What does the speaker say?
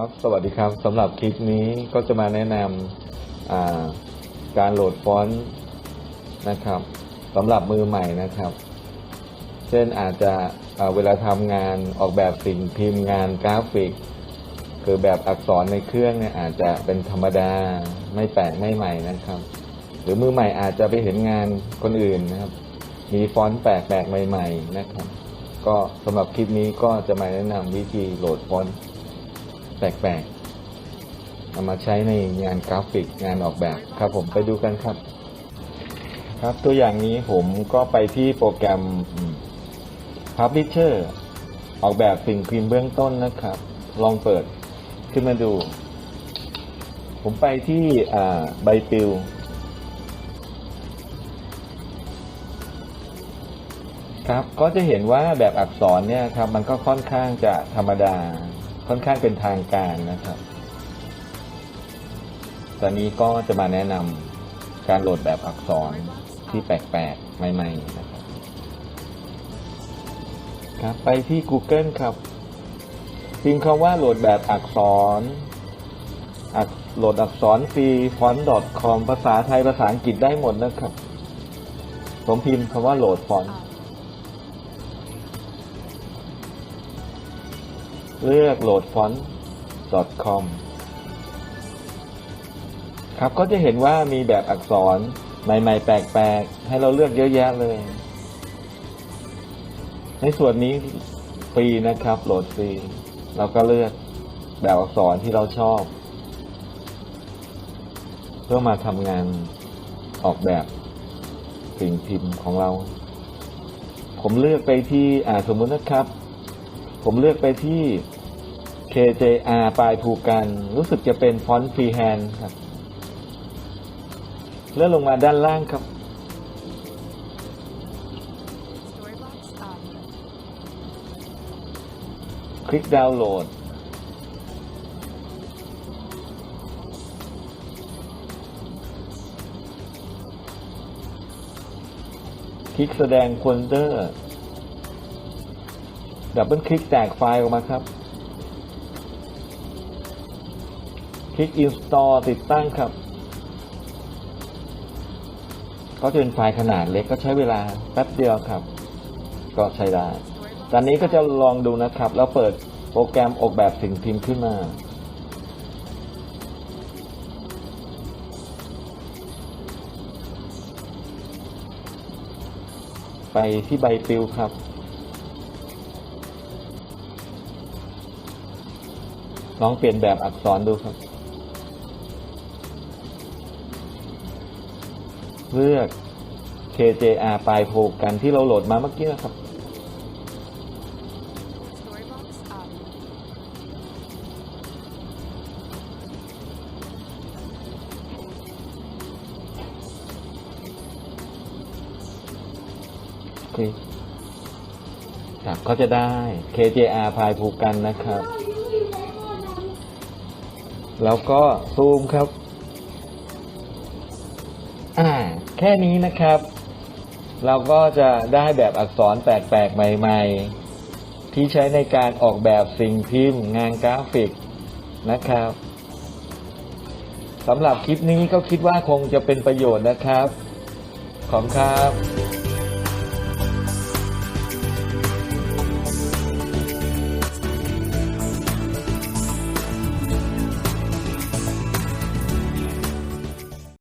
ครับสวัสดีครับสำหรับคลิปนี้ก็จะมาแนะนำการโหลดฟอนต์นะครับสำหรับมือใหม่นะครับ เช่นอาจจะเวลาทำงานออกแบบสิ่งพิมพ์งานกราฟิก คือแบบอักษรในเครื่องเนี่ยอาจจะเป็นธรรมดาไม่แปลกไม่ใหม่นะครับ หรือมือใหม่อาจจะไปเห็นงานคนอื่นนะครับ มีฟอนต์แปลกๆใหม่ ๆ นะครับ ก็สำหรับคลิปนี้ก็จะมาแนะนำวิธีโหลดฟอนต์ แปลกๆเอามาใช้ในงานกราฟิกงานออกแบบครับผมไปดูกันครับ ครับตัวอย่างนี้ผมก็ไปที่โปรแกรม Publisher ออกแบบสิ่งพิมพ์เบื้องต้นนะครับ ลองเปิดขึ้นมาดู ผมไปที่อ่าใบปลิวครับ ก็จะเห็นว่าแบบอักษรเนี่ยครับ มันก็ค่อนข้างจะธรรมดา ค่อนข้างเป็นทางการนะครับ ตอนนี้ก็จะมาแนะนำการโหลดแบบอักษรที่แปลกๆ ใหม่ๆนะครับครับไปที่ Google ครับพิมพ์คำว่าโหลดแบบอักษรโหลดอักษรฟรี font.com ภาษาไทยภาษาอังกฤษได้หมดนะครับ ผมพิมพ์คำว่าโหลดฟอนต์ เลือกโหลดฟอนต์ .com ครับก็จะเห็นว่ามีแบบอักษรใหม่ๆ แปลกๆ ให้เราเลือกเยอะแยะเลย ในส่วนนี้ฟรีนะครับ โหลดฟรีเราก็เลือกแบบอักษรที่เราชอบ เพื่อมาทำงานออกแบบสิ่งพิมพ์ของเรา ผมเลือกไปที่อ่าสมมุตินะครับ ผมเลือกไปที่ KJR ปลายภูกัน รู้สึกจะเป็นฟอนต์ฟรีแฮนด์ครับ เลื่อนลงมาด้านล่างครับ คลิกดาวน์โหลด คลิกแสดงโฟลเดอร์ ดับเบิลคลิกแตกไฟล์ออกมาครับ คลิก install ติดตั้งครับ ก็จะเป็นไฟล์ขนาดเล็กก็ใช้เวลาแป๊บเดียวครับ ก็ใช้ได้ ตอนนี้ก็จะลองดูนะครับ แล้วเปิดโปรแกรมออกแบบสิ่งพิมพ์ขึ้นมาไปที่ใบปลิวครับ ลองเปลี่ยนแบบอักษรดูครับ เลือก KJR ปลายโพกันที่เราโหลดมาเมื่อกี้นะครับคลิกครับก็จะได้ KJR พายภูกันนะครับ แล้วก็ซูมครับ อ่า แค่นี้นะครับ เราก็จะได้แบบอักษรแปลกๆ ใหม่ ๆ ที่ใช้ในการออกแบบสิ่งพิมพ์ งานกราฟิกนะครับสำหรับคลิปนี้ก็คิดว่าคงจะเป็นประโยชน์นะครับ ขอบคุณครับ